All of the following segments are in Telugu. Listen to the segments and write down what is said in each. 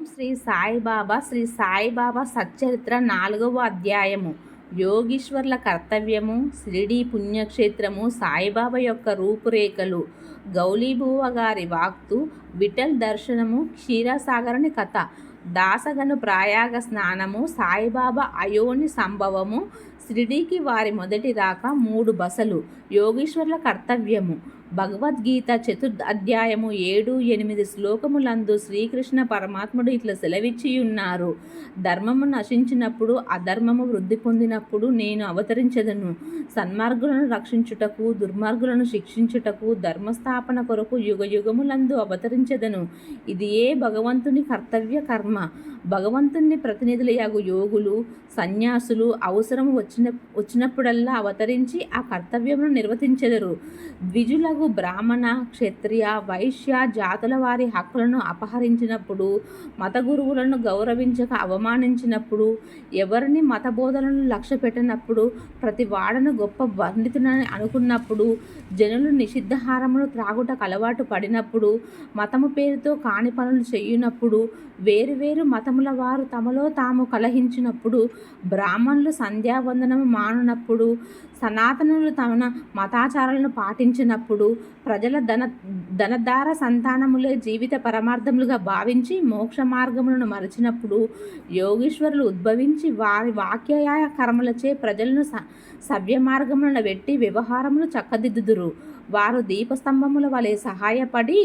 శ్రీ సాయిబాబా శ్రీ సాయిబాబా సచ్చరిత్ర నాలుగవ అధ్యాయము. యోగీశ్వర్ల కర్తవ్యము షిరిడి పుణ్యక్షేత్రము సాయిబాబా యొక్క రూపురేఖలు గౌలీబువ గారి వాక్తు విఠల్ దర్శనము క్షీరసాగరని కథ దాసగను ప్రయాగ స్నానము సాయిబాబా అయోని సంభవము షిరిడీకి వారి మొదటి రాక మూడు బసలు. యోగీశ్వర్ల కర్తవ్యము. భగవద్గీత చతుర్థ అధ్యాయము ఏడు ఎనిమిది శ్లోకములందు శ్రీకృష్ణ పరమాత్ముడు ఇట్లా సెలవిచ్చి ఉన్నారు ధర్మము నశించినప్పుడు అధర్మము వృద్ధి పొందినప్పుడు నేను అవతరించదను. సన్మార్గులను రక్షించుటకు దుర్మార్గులను శిక్షించుటకు ధర్మస్థాపన కొరకు యుగ యుగములందు అవతరించదను. ఇది ఏ భగవంతుని కర్తవ్య కర్మ. భగవంతుని ప్రతినిధులయగు యోగులు సన్యాసులు అవసరం వచ్చిన వచ్చినప్పుడల్లా అవతరించి ఆ కర్తవ్యమును నిర్వర్తించెదరు. ద్విజులకు బ్రాహ్మణ క్షత్రియ వైశ్య జాతుల వారి హక్కులను అపహరించినప్పుడు మత గురువులను గౌరవించక అవమానించినప్పుడు ఎవరిని మత బోధనలను లక్ష్య పెట్టినప్పుడు ప్రతి వాడను గొప్ప పండితునని అనుకున్నప్పుడు జనులు నిషిద్ధహారములు త్రాగుటకు అలవాటు పడినప్పుడు మతము పేరుతో కాని పనులు చేయునప్పుడు వేరువేరు మతముల వారు తమలో తాము కలహించినప్పుడు బ్రాహ్మణులు సంధ్యావందనము మానునప్పుడు సనాతనులు తమ మతాచారాలను పాటించినప్పుడు ప్రజల ధన ధనధార సంతానములే జీవిత పరమార్థములుగా భావించి మోక్ష మార్గములను మరచినప్పుడు యోగేశ్వరులు ఉద్భవించి వారి వాక్యాయ కర్మలచే ప్రజలను స సవ్య మార్గములను వెట్టి వ్యవహారములు చక్కదిద్దుదురు. వారు దీపస్తంభముల వలె సహాయపడి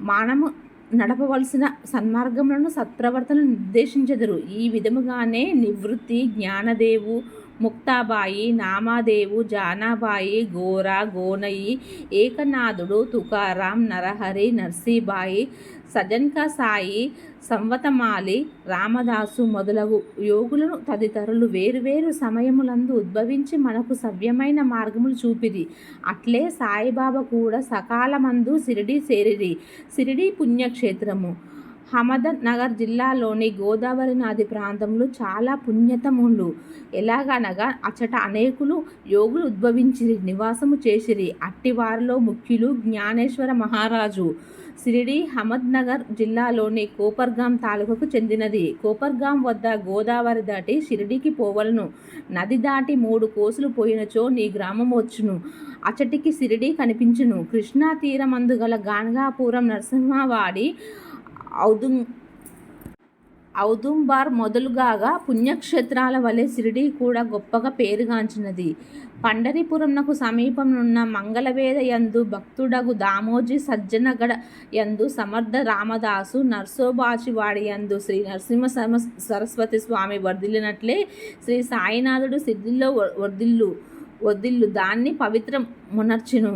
మానము నడపవలసిన సన్మార్గములను సత్ప్రవర్తనను నిర్దేశించెదరు. ఈ విధముగానే నివృత్తి జ్ఞానదేవు ముక్తాబాయి నామాదేవు జానాబాయి గోరా గోనయి ఏకనాథుడు తుకారాం నరహరి నర్సీబాయి సజన్కా సాయి సంవతమాలి రామదాసు మొదలగు యోగులను తదితరులు వేరువేరు సమయములందు ఉద్భవించి మనకు సవ్యమైన మార్గములు చూపిరి. అట్లే సాయిబాబా కూడా సకాలమందు సిరిడి సేరిరి సిరిడి పుణ్యక్షేత్రము. నగర్ జిల్లాలోని గోదావరి నది ప్రాంతంలో చాలా పుణ్యతములు ఎలాగనగా అచ్చట అనేకులు యోగులు ఉద్భవించిరి నివాసము చేసిరి. అట్టివారిలో ముఖ్యులు జ్ఞానేశ్వర మహారాజు. సిరిడి నగర్ జిల్లాలోని కోపర్గాం తాలూకాకు చెందినది. కోపర్గాం వద్ద గోదావరి దాటి షిరిడికి పోవలను. నది దాటి మూడు కోసులు పోయినచో నీ గ్రామం వచ్చును. అచ్చటికి సిరిడి కనిపించును. కృష్ణా తీరమందు గల గాన్గాపురం నరసింహవాడి ఔదుం ఔదుంబార్ మొదలుగాగా పుణ్యక్షేత్రాల వలె సిరిడి కూడా గొప్పగా పేరుగాంచినది పండరిపురంనకు సమీపమున్న మంగళవేద యందు భక్తుడగు దామోజీ సజ్జనగడ యందు సమర్థ రామదాసు నర్సోబాచివాడి యందు శ్రీ నరసింహ సరస్వతి స్వామి వర్ధిల్లినట్లే శ్రీ సాయినాథుడు సిద్ధిలో వర్ధిల్లు వదిల్లు దాన్ని పవిత్రం మునర్చును.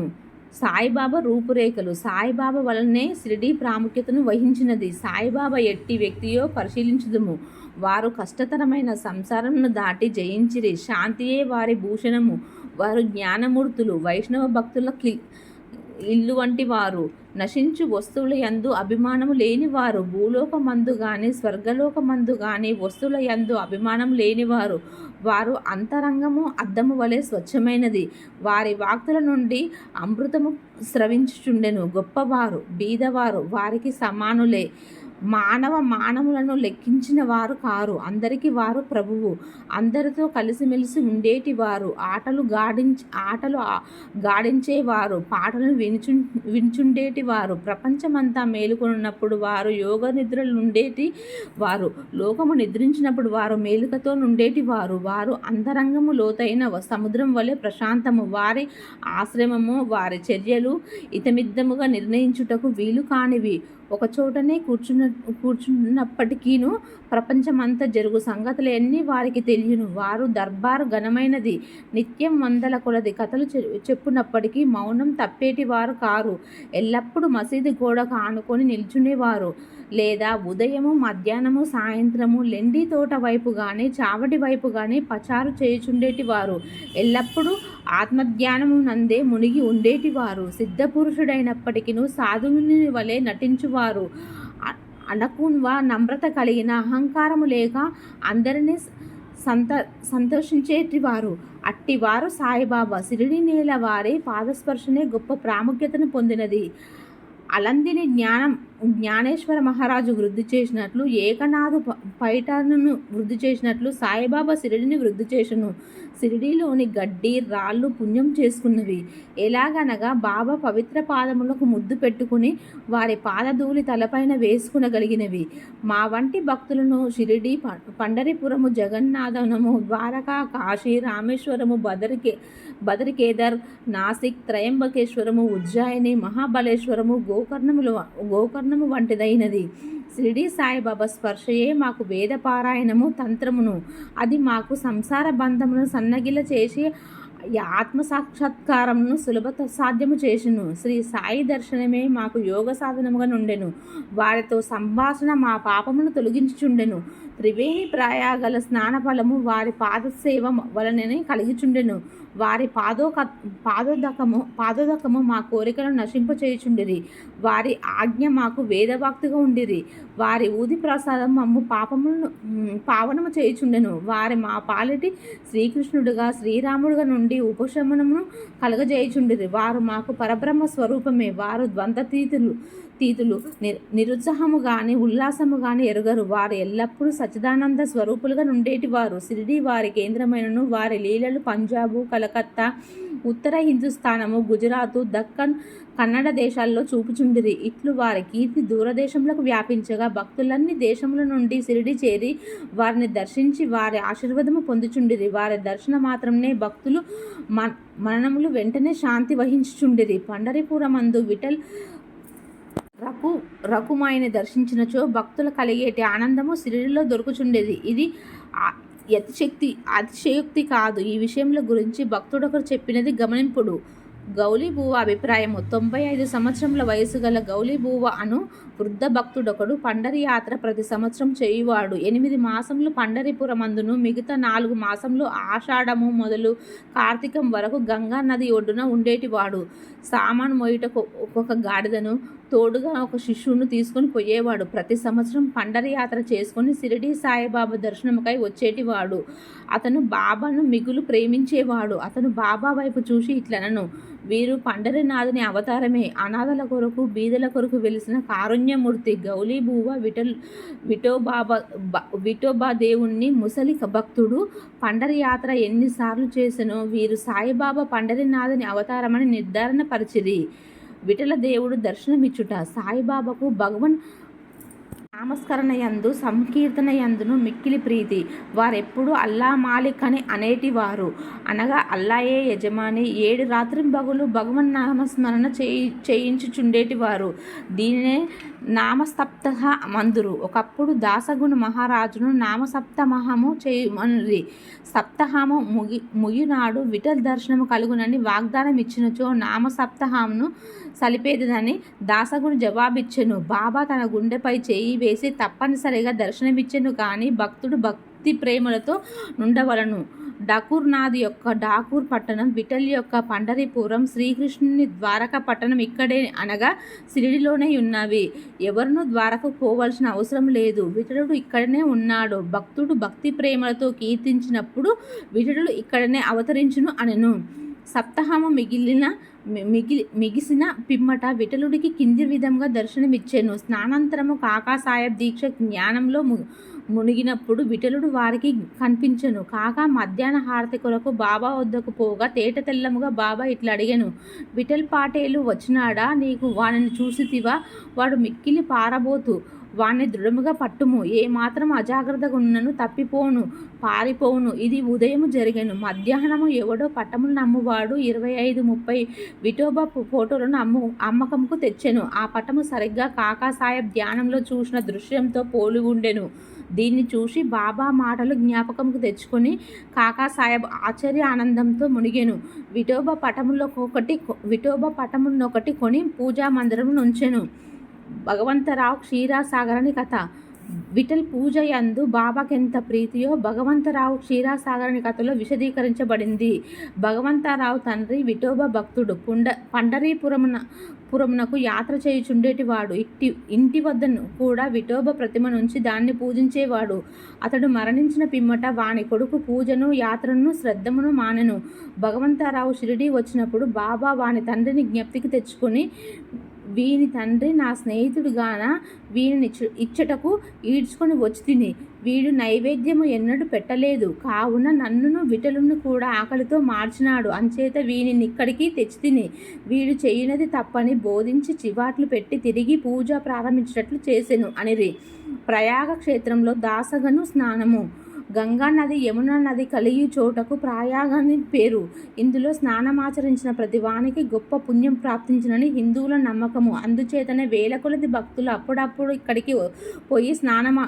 సాయిబాబా రూపురేఖలు. సాయిబాబా వలనే షిరిడి ప్రాముఖ్యతను వహించినది. సాయిబాబా ఎట్టి వ్యక్తియో పరిశీలించుదుము. వారు కష్టతరమైన సంసారంను దాటి జయించిరి. శాంతియే వారి భూషణము. వారు జ్ఞానమూర్తులు. వైష్ణవ భక్తుల ఇల్లు వంటి వారు. నశించు వస్తువుల యందు అభిమానము లేనివారు భూలోకమందు కానీ స్వర్గలోకమందు కానీ వస్తువుల యందు అభిమానం లేనివారు వారు. అంతరంగము అద్దము వలె స్వచ్ఛమైనది. వారి వాక్తుల నుండి అమృతము స్రవించుచుండెను. గొప్పవారు బీదవారు వారికి సమానులే. మానవ మానవులను లెక్కించిన వారు కారు. అందరికీ వారు ప్రభువు. అందరితో కలిసిమెలిసి ఉండేటి వారు. ఆటలు గాడించి ఆటలు గాడించేవారు పాటలను వినిచు వించుండేటి వారు. ప్రపంచమంతా మేలుకొనున్నప్పుడు వారు. యోగ నిద్రలు నుండేటి వారు. లోకము నిద్రించినప్పుడు వారు మేలుకతో నుండేటి వారు. వారు అంతరంగము లోతైన సముద్రం వలె ప్రశాంతము. వారి ఆశ్రమము వారి చర్యలు ఇతమిద్దముగా నిర్ణయించుటకు వీలు కానివి ఒక చోటనే కూర్చున్న కూర్చున్నప్పటికీను ప్రపంచమంతా జరుగు సంగతులన్నీ వారికి తెలియను. వారు దర్బారు ఘనమైనది నిత్యం వందల కొలది కథలు చెప్పునప్పటికీ మౌనం తప్పేటి వారు కారు. ఎల్లప్పుడూ మసీదు గోడకు ఆనుకొని నిల్చునేవారు. లేదా ఉదయము మధ్యాహ్నము సాయంత్రము లెండి తోట వైపు కానీ చావటి వైపు కానీ పచారు చేయుచుండేటి వారు ఎల్లప్పుడూ ఆత్మజ్ఞానము నందే మునిగి ఉండేటివారు. సిద్ధపురుషుడైనప్పటికీ సాధువుని వలె నటించు వారు అనకున్వా నమ్రత కలిగిన అహంకారము లేక అందరినీ సంత సంతోషించేటివారు. అట్టివారు సాయిబాబా. సిరిడి నేల వారి పాదస్పర్శనే గొప్ప ప్రాముఖ్యతను పొందినది. అలందిని జ్ఞానం జ్ఞానేశ్వర మహారాజు వృద్ధి చేసినట్లు ఏకనాథు పైటను వృద్ధి చేసినట్లు సాయిబాబా సిరిడిని వృద్ధి చేసను. షిరిడీలోని గడ్డి రాళ్ళు పుణ్యం చేసుకున్నవి. ఎలాగనగా బాబా పవిత్ర పాదములకు ముద్దు పెట్టుకుని వారి పాదధూళి తలపైన వేసుకునగలిగినవి. మా వంటి భక్తులను షిరిడి పండరిపురము జగన్నాథనము ద్వారకా కాశీ రామేశ్వరము బదరికే బదరికేదర్ నాసిక్ త్రయంబకేశ్వరము ఉజ్జాయిని మహాబలేశ్వరము గోకర్ణములు గోకర్ణము వంటిదైనది. షిరిడి సాయిబాబా స్పర్శయే మాకు వేద పారాయణము తంత్రమును. అది మాకు సంసార బంధమును సన్నగిల చేసి ఆత్మ సాక్షాత్కారంను సులభత సాధ్యము చేసిను. శ్రీ సాయి దర్శనమే మాకు యోగ సాధనముగా నుండెను. వారితో సంభాషణ మా పాపమును తొలగించుచుండెను. త్రివేణి ప్రాయాగల స్నాన ఫలము వారి పాదసేవ వలననే కలిగిచుండెను. వారి పాదోక పాదోదకము పాదోదకము మా కోరికలను నశింపచేయుచుండిరి వారి ఆజ్ఞ మాకు వేదవాక్తిగా ఉండిరి. వారి ఊది ప్రసాదం మమ్ము పాపములను పావనము చేయుచుండెను. వారి మా పాలిటి శ్రీకృష్ణుడుగా శ్రీరాముడుగా నుండి ఉపశమనమును కలగజేయుచుండిరి. వారు మాకు పరబ్రహ్మ స్వరూపమే. వారు ద్వంద్వతీతులు. తీతులు ని నిరుత్సాహము గాని ఉల్లాసము గాని ఎరుగరు. వారు ఎల్లప్పుడూ సచిదానంద స్వరూపులుగా నుండేటి వారు షిరిడి వారి కేంద్రమైనను వారి లీలలు పంజాబు కలకత్తా ఉత్తర హిందుస్థానము గుజరాతు దక్కన్ కన్నడ దేశాల్లో చూపుచుండిరి. ఇట్లు వారి కీర్తి దూరదేశములకు వ్యాపించగా భక్తులన్నీ దేశముల నుండి సిరిడి చేరి వారిని దర్శించి వారి ఆశీర్వాదము పొందుచుండిరి. వారి దర్శన మాత్రమే భక్తులు మ మననములు వెంటనే శాంతి వహించుచుండిరి. పండరిపురమందు విఠల్ రఘు రఘుమాయిని దర్శించినచో భక్తులు కలిగేటి ఆనందము శరీరంలో దొరుకుచుండేది. ఇది యతిశక్తి అతిశక్తి అతిశయోక్తి కాదు. ఈ విషయంలో గురించి భక్తుడొకరు చెప్పినది గమనింపుడు. గౌలీబువ అభిప్రాయము. తొంభై ఐదు సంవత్సరముల వయసు గల గౌలీబువ అను వృద్ధ భక్తుడొకడు పండరి యాత్ర ప్రతి సంవత్సరం చేయువాడు. ఎనిమిది మాసములు పండరిపురమందును మిగతా నాలుగు మాసములు ఆషాఢము మొదలు కార్తీకం వరకు గంగా నది ఒడ్డున ఉండేటివాడు. సామాను మోయుటకు ఒక్కొక్క గాడిదను తోడుగా ఒక శిష్యును తీసుకొని పోయేవాడు. ప్రతి సంవత్సరం పండరి యాత్ర చేసుకొని సిరిడి సాయిబాబా దర్శనముకై వచ్చేటివాడు. అతను బాబాను మిగులు ప్రేమించేవాడు. అతను బాబా వైపు చూసి ఇట్లనను వీరు పండరినాథుని అవతారమే. అనాథల కొరకు బీదల కొరకు వెలిసిన కారుణ్యమూర్తి గౌలీబూవ విఠల్ విఠోబాబా బ- విఠోబా దేవుణ్ణి ముసలి భక్తుడు. పండరి యాత్ర ఎన్నిసార్లు చేసినో వీరు సాయిబాబా పండరినాథుని అవతారమని నిర్ధారణ పరిచిరి. విఠల దేవుడు దర్శనమిచ్చుట. సాయిబాబాకు భగవన్ నామస్కరణ యందు సంకీర్తన యందును మిక్కిలి ప్రీతి. వారెప్పుడు అల్లా మాలిక్ అని అనేటివారు. అనగా అల్లాయే యజమాని ఏడు రాత్రింబగులు భగవన్ నామస్మరణ చేయి చేయించుచుండేటివారు. దీనినే నామసప్త మందురు. ఒకప్పుడు దాసగుణ మహారాజును నామసప్తమహము చేయమనురి. సప్తహాము ముగి ముగినాడు విఠల దర్శనము కలుగునని వాగ్దానం ఇచ్చినచో నామసప్తహామును సలిపేదని దాసగుడు జవాబిచ్చెను. బాబా తన గుండెపై చేయి వేసి తప్పనిసరిగా దర్శనమిచ్చెను కానీ భక్తుడు భక్తి ప్రేమలతో నుండవలను. డాకూర్నాథ్ యొక్క డాకూర్ పట్టణం విఠల్ యొక్క పండరిపురం శ్రీకృష్ణుని ద్వారక పట్టణం ఇక్కడే అనగా సిరిడిలోనే ఉన్నవి. ఎవరును ద్వారకు పోవలసిన అవసరం లేదు. విఠలుడు ఇక్కడనే ఉన్నాడు. భక్తుడు భక్తి ప్రేమలతో కీర్తించినప్పుడు విఠలుడు ఇక్కడనే అవతరించును అనెను. సప్తహము మిగిలిన మిగిలి మిగిసిన పిమ్మట విఠలుడికి కింది విధంగా దర్శనమిచ్చాను. స్నానంతరము కాకా దీక్ష జ్ఞానంలో ము- మునిగినప్పుడు విఠలుడు వారికి కనిపించను. కాకా మధ్యాహ్న హారతి కొరకు బాబా వద్దకు పోగా తేట తెల్లముగా బాబా ఇట్లా అడిగాను. విఠల్ పాటేలు వచ్చినాడా? నీకు వానిని చూసితివా వాడు మిక్కిలి పారబోతు వాణ్ణి దృఢముగా పట్టుము. ఏ మాత్రం అజాగ్రత్తగా ఉన్నను తప్పిపోను పారిపోవును. ఇది ఉదయము జరిగాను. మధ్యాహ్నము ఎవడో పట్టములు నమ్మువాడు. ఇరవై ఐదు ముప్పై విఠోబా ఫోటోలను అమ్ము అమ్మకంకు తెచ్చాను. ఆ పటము సరిగ్గా కాకాసాహెబ్ ధ్యానంలో చూసిన దృశ్యంతో పోలి ఉండెను. దీన్ని చూసి బాబా మాటలు జ్ఞాపకంకు తెచ్చుకొని కాకాసాహెబ్ ఆశ్చర్య ఆనందంతో మునిగాను. విఠోబా పటములో ఒకటి విఠోబా పటమునొకటి కొని పూజా మందిరం నుంచెను. భగవంతరావు క్షీరాసాగరని కథ. విఠల్ పూజ యందు బాబాకెంత ప్రీతియో భగవంతరావు క్షీరాసాగరని కథలో విశదీకరించబడింది. భగవంతరావు తండ్రి విఠోబా భక్తుడు. పుండ పండరీపురమున పురమునకు యాత్ర చేయుచుండేటివాడు. ఇట్టి ఇంటి వద్దను కూడా విఠోబ ప్రతిమ నుంచి దాన్ని పూజించేవాడు. అతడు మరణించిన పిమ్మట వాని కొడుకు పూజను యాత్రను శ్రద్ధమును మానెను. భగవంతరావు షిరిడి వచ్చినప్పుడు బాబా వాని తండ్రిని జ్ఞప్తికి తెచ్చుకొని వీని తండ్రి నా స్నేహితుడుగాన? వీనిని ఇచ్చటకు ఈడ్చుకొని వచ్చి తిని. వీడు నైవేద్యము ఎన్నడూ పెట్టలేదు. కావున నన్నును విటలును కూడా ఆకలితో మార్చినాడు. అంచేత వీనిని ఇక్కడికి తెచ్చి తిని. వీడు చేయనది తప్పని బోధించి చివాట్లు పెట్టి తిరిగి పూజ ప్రారంభించినట్లు చేసెను అనిరి. ప్రయాగ క్షేత్రంలో దాసగను స్నానము. గంగా నది యమునా నది కలిగి చోటకు ప్రయాగని పేరు. ఇందులో స్నానమాచరించిన ప్రతి వానికి గొప్ప పుణ్యం ప్రాప్తించినని హిందువుల నమ్మకము. అందుచేతనే వేల కొలది భక్తులు అప్పుడప్పుడు ఇక్కడికి పోయి స్నానమా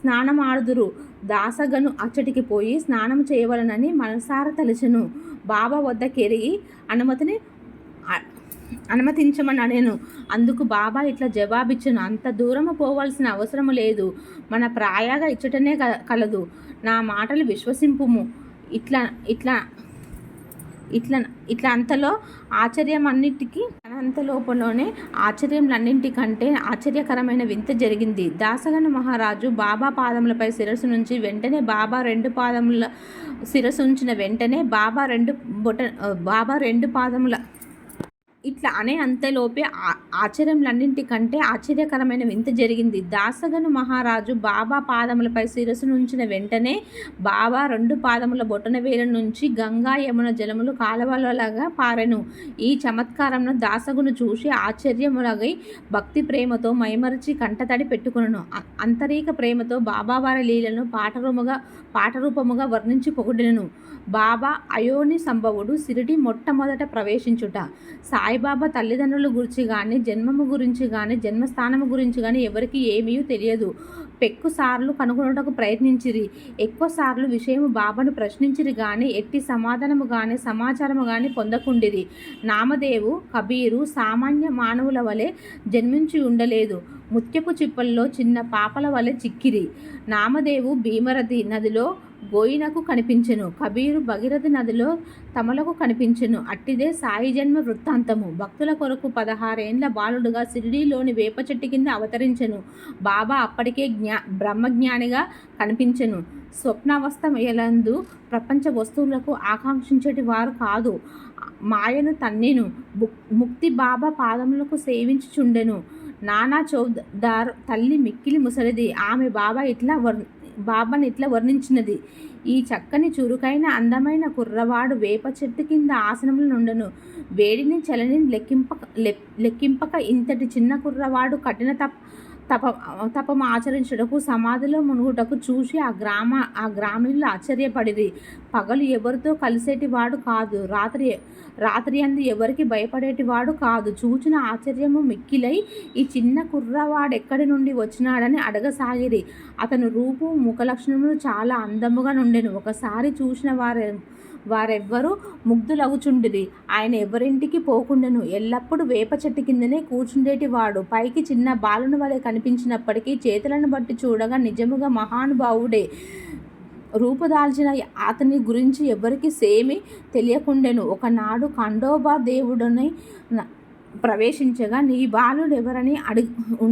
స్నానమాడుదురు. దాసగను అచ్చటికి పోయి స్నానం చేయవలనని మనసార తలచెను. బాబా వద్ద కెరిగి అనుమతిని అనుమతించమని నేను. అందుకు బాబా ఇట్లా జవాబిచ్చును. అంత దూరము పోవాల్సిన అవసరము లేదు. మన ప్రాయాగా ఇచ్చటనే క- కలదు. నా మాటలు విశ్వసింపుము. ఇట్లా ఇట్లా ఇట్లా ఇట్లా అంతలో ఆశ్చర్యం అన్నిటికీ అంత లోపలనే ఆశ్చర్యంలన్నింటికంటే ఆశ్చర్యకరమైన వింత జరిగింది. దాసగన మహారాజు బాబా పాదములపై శిరస్సు నుంచి వెంటనే బాబా రెండు పాదముల శిరస్సు ఉంచిన వెంటనే బాబా రెండు బొట బాబా రెండు పాదముల ఇట్లా అనే అంతలోపే ఆ- ఆశ్చర్యంలన్నింటికంటే ఆశ్చర్యకరమైన వింత జరిగింది. దాసగను మహారాజు బాబా పాదములపై శిరస్సు నుంచిన వెంటనే బాబా రెండు పాదముల బొటన వేల నుంచి గంగా యమున జలములు కాలవలలాగా పారెను. ఈ చమత్కారంను దాసగును చూసి ఆశ్చర్యములగై భక్తి ప్రేమతో మైమరచి కంటతడి పెట్టుకును అంతరీక ప్రేమతో బాబావారి లీలను పాటరూముగా పాటరూపముగా వర్ణించి పొగిడెను. బాబా అయోని సంభవుడు సిరిడి మొట్టమొదట ప్రవేశించుట. సాయిబాబా తల్లిదండ్రుల గురించి కానీ జన్మము గురించి కానీ జన్మస్థానము గురించి కానీ ఎవరికి ఏమీ తెలియదు. పెక్కు సార్లు కనుగొనుటకు ప్రయత్నించిరి. ఎక్కువ సార్లు విషయము బాబాను ప్రశ్నించిరి కానీ ఎట్టి సమాధానము కానీ సమాచారము కానీ పొందకుండిరి. నామదేవు కబీరు సామాన్య మానవుల వలె జన్మించి ఉండలేదు. ముత్యపు చిప్పల్లో చిన్న పాపల వలె చిక్కిరి. నామదేవు భీమరథి నదిలో గోయినకు కనిపించెను. కబీరు భగీరథి నదిలో తమలకు కనిపించెను. అట్టిదే సాయి జన్మ వృత్తాంతము. భక్తుల కొరకు పదహారేండ్ల బాలుడుగా షిరిడీలోని వేప చెట్టు కింద అవతరించెను. బాబా అప్పటికే జ్ఞా బ్రహ్మజ్ఞానిగా కనిపించెను. స్వప్నావస్థ ఎలందు ప్రపంచ వస్తువులకు ఆకాంక్షించేటి వారు కాదు. మాయను తన్నిను. ముక్తి బాబా పాదములకు సేవించుచుండెను. నానా చౌదార్ తల్లి మిక్కిలి ముసలిది. ఆమె బాబా ఇట్లా వర్ బాబాని ఇట్లా వర్ణించినది. ఈ చక్కని చురుకైన అందమైన కుర్రవాడు వేప చెట్టు కింద ఆసనములు నుండను వేడిని చలని లెక్కింపక లె- లెక్కింపక ఇంతటి చిన్న కుర్రవాడు కఠిన తప్ప తప తపం ఆచరించుటకు సమాధిలో మునుగుటకు చూసి ఆ గ్రామ ఆ గ్రామీణులు ఆశ్చర్యపడిరి. పగలు ఎవరితో కలిసేటి వాడు కాదు. రాత్రి రాత్రి అందు ఎవరికి భయపడేటివాడు కాదు. చూచిన ఆశ్చర్యము మిక్కిలై ఈ చిన్న కుర్రవాడు ఎక్కడి నుండి వచ్చినాడని అడగసాగిరి. అతను రూపు ముఖ లక్షణములు చాలా అందముగా నుండెను. ఒకసారి చూసిన వారు వారెవ్వరూ ముగ్ధులగుచుండిరి. ఆయన ఎవరింటికి పోకుండెను. ఎల్లప్పుడూ వేప చెట్టు కిందనే కూర్చుండేటి వాడు పైకి చిన్న బాలుని వలె కనిపించినప్పటికీ చేతులను బట్టి చూడగా నిజముగా మహానుభావుడే. రూపుదాల్చిన అతని గురించి ఎవరికి సేమి తెలియకుండెను. ఒకనాడు ఖండోబా దేవుడని ప్రవేశించగా నీ బాలుడు ఎవరని అడిగి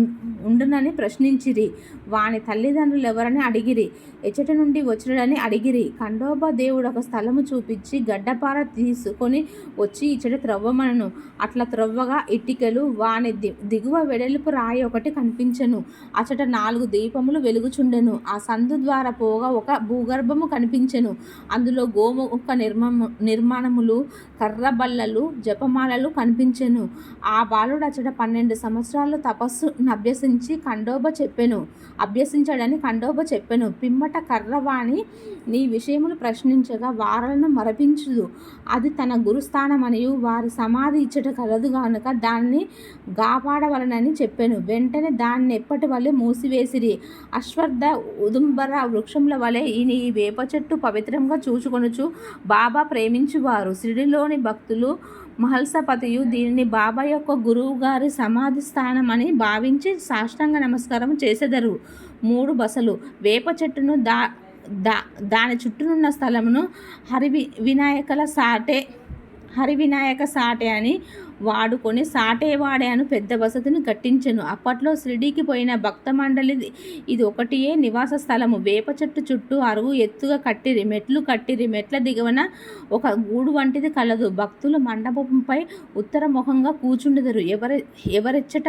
ఉండునని ప్రశ్నించిరి. వాని తల్లిదండ్రులు ఎవరని అడిగిరి. ఎచ్చట నుండి వచ్చినడని అడిగిరి. ఖండోబా దేవుడు ఒక స్థలము చూపించి గడ్డపార తీసుకొని వచ్చి ఇచ్చట త్రవ్వమనను. అట్లా త్రవ్వగా ఇటికలు వాని ది- దిగువ వెడల్పు రాయి ఒకటి కనిపించెను. అచట నాలుగు దీపములు వెలుగుచుండెను. ఆ సందు ద్వారా పోగా ఒక భూగర్భము కనిపించెను. అందులో గోముఖ నిర్మము నిర్మాణములు కర్రబల్లలు జపమాలలు కనిపించెను. ఆ బాలుడు పన్నెండు సంవత్సరాలు తపస్సు అభ్యసించి కండోబ చెప్పెను. అభ్యసించాడని కండోబ చెప్పెను. పిమ్మట కర్రవాణి నీ విషయములు ప్రశ్నించగా వారలను మరపించుదు. అది తన గురుస్థానమనియు. వారి సమాధి ఇచ్చట కలదు గనుక దాన్ని కాపాడవలనని చెప్పెను. వెంటనే దాన్ని ఎప్పటి వలె మూసివేసిరి? అశ్వర్ధ ఉదుంబర వృక్షముల వలె ఈ వేప చెట్టు పవిత్రంగా చూచుకొనుచు బాబా ప్రేమించువారు. షిరిడిలోని భక్తులు మహల్సపతియు. దీనిని బాబా యొక్క గురువు గారి సమాధి స్థానం అని భావించి సాష్టాంగ నమస్కారం చేసెదరు. మూడు బసలు. వేప చెట్టును దా దా దాని చుట్టూనున్న స్థలమును హరి వి- వినాయకుల సాటే హరి వినాయక సాటే అని వాడుకొని సాటేవాడే అను పెద్ద వసతిని కట్టించెను. అప్పట్లో షిరిడీకి పోయిన భక్త మండలి ఇది ఒకటియే నివాస స్థలము. వేప చెట్టు చుట్టూ అరుగు ఎత్తుగా కట్టిరి మెట్లు కట్టిరి మెట్ల దిగువన ఒక గూడు వంటిది కలదు. భక్తులు మండపంపై ఉత్తరముఖంగా కూర్చుండెదరు ఎవరి ఎవరిచ్చట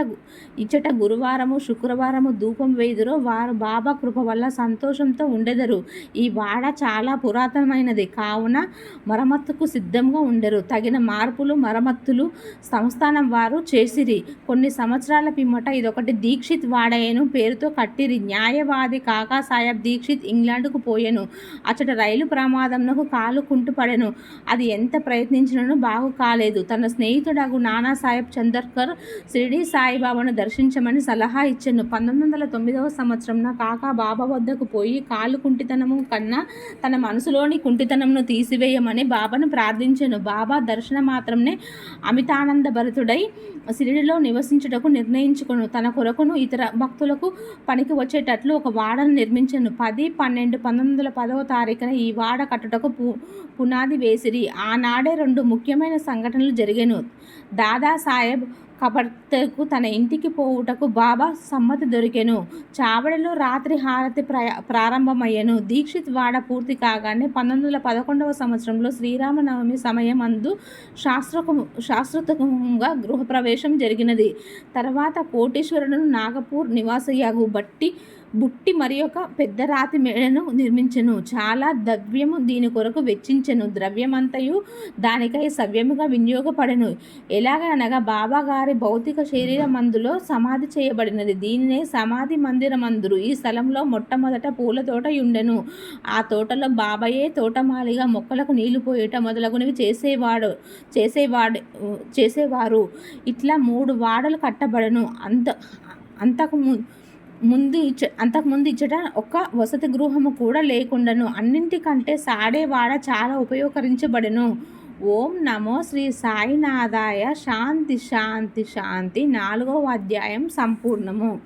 ఇచ్చట గురువారము శుక్రవారము ధూపం వేయుదురో వారు బాబా కృప వల్ల సంతోషంతో ఉండెదరు. ఈ వాడ చాలా పురాతనమైనది. కావున మరమ్మత్తుకు సిద్ధంగా ఉండరు. తగిన మార్పులు మరమ్మతులు సంస్థానం వారు చేసిరి. కొన్ని సంవత్సరాల పిమ్మట ఇదొకటి దీక్షిత్ వాడయను. పేరుతో కట్టిరి. న్యాయవాది కాకా సాహెబ్ దీక్షిత్ ఇంగ్లాండ్కు పోయెను. అచ్చట రైలు ప్రమాదంనకు కాలు కుంటుపడెను. అది ఎంత ప్రయత్నించినను బాగు కాలేదు. తన స్నేహితుడగు నానాసాహెబ్ చందర్కర్ షిరిడి సాయిబాబాను దర్శించమని సలహా ఇచ్చాను. పంతొమ్మిది వందల తొమ్మిదవ సంవత్సరంన కాకా బాబా వద్దకు పోయి కాలు కుంటితనము కన్నా తన మనసులోని కుంటితనమును తీసివేయమని బాబాను ప్రార్థించాను. బాబా దర్శన మాత్రమే అమితా భరితుడై శిరిడిలో నివసించుటకు నిర్ణయించుకును. తన కొరకును ఇతర భక్తులకు పనికి వచ్చేటట్లు ఒక వాడను నిర్మించను. పది పన్నెండు పంతొమ్మిది వందల పదవ తారీఖున ఈ వాడ కట్టుటకు పు పునాది వేసిరి. ఆనాడే రెండు ముఖ్యమైన సంఘటనలు జరిగాను. దాదాసాహెబ్ కబర్తకు తన ఇంటికి పోవుటకు బాబా సమ్మతి దొరికెను. చావడలో రాత్రి హారతి ప్రయ ప్రారంభమయ్యెను. దీక్షిత్ వాడ పూర్తి కాగానే పంతొమ్మిది వందల పదకొండవ సంవత్సరంలో శ్రీరామనవమి సమయం అందు శాస్త్రకు శాస్త్రోత్తకంగా గృహప్రవేశం జరిగినది. తర్వాత కోటేశ్వరుడు నాగపూర్ నివాసయ్యాగు బట్టి బుట్టి మరి ఒక పెద్ద రాతి మేడను నిర్మించెను. చాలా ద్రవ్యము దీని కొరకు వెచ్చించెను. ద్రవ్యమంతయు దానికై సవ్యముగా వినియోగపడను. ఎలాగనగా బాబా గారి భౌతిక శరీరమందులో సమాధి చేయబడినది. దీనినే సమాధి మందిరమందురు. ఈ స్థలంలో మొట్టమొదట పూల తోట ఉండెను ఆ తోటలో బాబాయే తోటమాలిగా మొక్కలకు నీళ్ళు పోయేట మొదలగునవి చేసేవాడు చేసేవాడు చేసేవారు. ఇట్లా మూడు వాడలు కట్టబడను. అంత అంతకు ము ముందు ఇచ్చ అంతకుముందు ఇచ్చట ఒక వసతి గృహము కూడా లేకుండాను. అన్నింటికంటే సాడేవాడ చాలా ఉపయోగకరించబడెను. ఓం నమో శ్రీ సాయినాథాయ. శాంతి శాంతి శాంతి. నాలుగవ అధ్యాయం సంపూర్ణము.